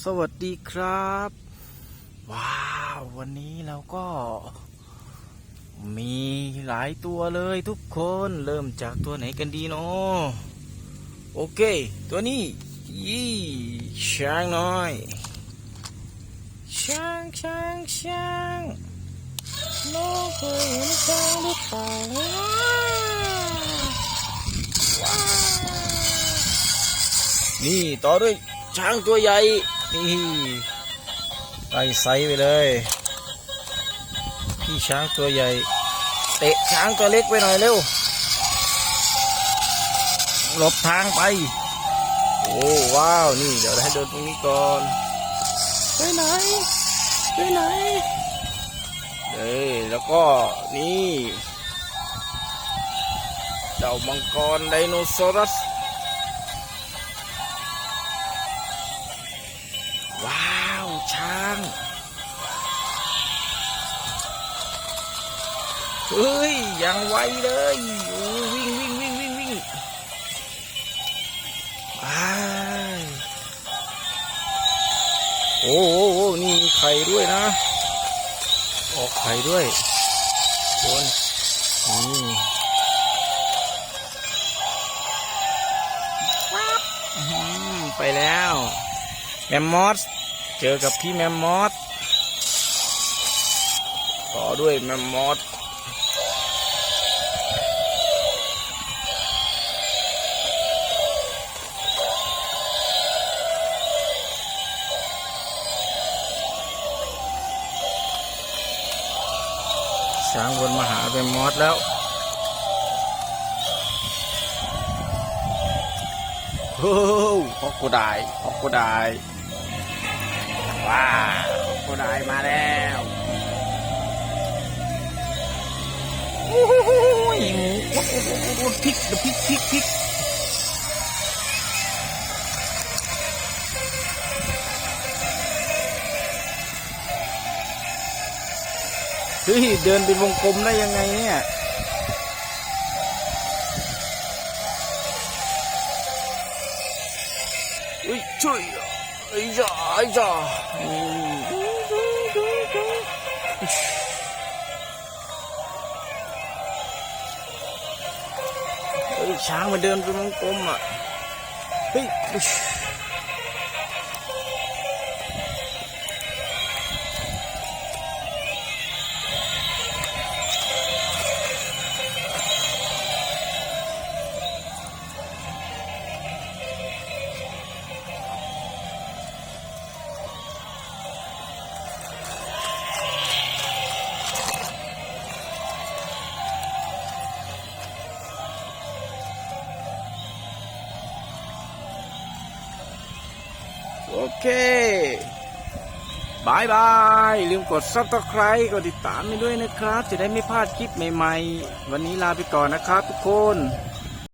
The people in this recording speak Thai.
สวัสดีครับ ว้าว วันนี้เราก็ มีหลายตัวเลยทุกคนเริ่มจากตัวไหนกันดีเนาะโอเค ตัวนี้ยี่ช้างน้อย ช้างช้างช้างน้องเคยเห็นช้างหรือเปล่าว้าวนี่ต่อด้วยช้างตัวใหญ่ นี่ไล่ไซส์ไปเลย พี่ช้างตัวใหญ่ เตะช้างตัวเล็กไปหน่อยเร็ว หลบทางไป โอ้ว้าว นี่เดี๋ยวให้เดินตรงนี้ก่อน ไปไหน ไปไหนเอ้ยแล้วก็นี่ เจ้ามังกรไดโนเสาร์ ว้าว ช้าง เฮ้ย ยังไวเลยวิ่งวิ่งวิ่งวิ่งวิ่งไปโอ้โหโอ้โหนี่มีไข่ด้วยนะ ออกไข่ด้วยโดนนี่อื้อหือไปแล้ว แมมมอสเจอกับพี่แมมมอสต่อด้วยแมมมอสช้างวนมาหาเป็นมอสแล้วโอ้ฮอกโกไดฮอกโกได้ ว้าวฮอกโกไดมาแล้วโอ้โหมูพริกพริกพริกพริกเฮ้ยเดินเป็นวงกลมได้ยังไงเนี่ยอุ้ยช่วย ไอ้จ้าไอ้จ้าอืมเฮ้ยช้างมันเดินเป็นวงกลมอะเฮ้ย โอเคบายบาย ลืมกด subscribe กดติดตามไปด้วยนะครับ จะได้ไม่พลาดคลิปใหม่ ๆ วันนี้ลาไปก่อนนะครับทุกคน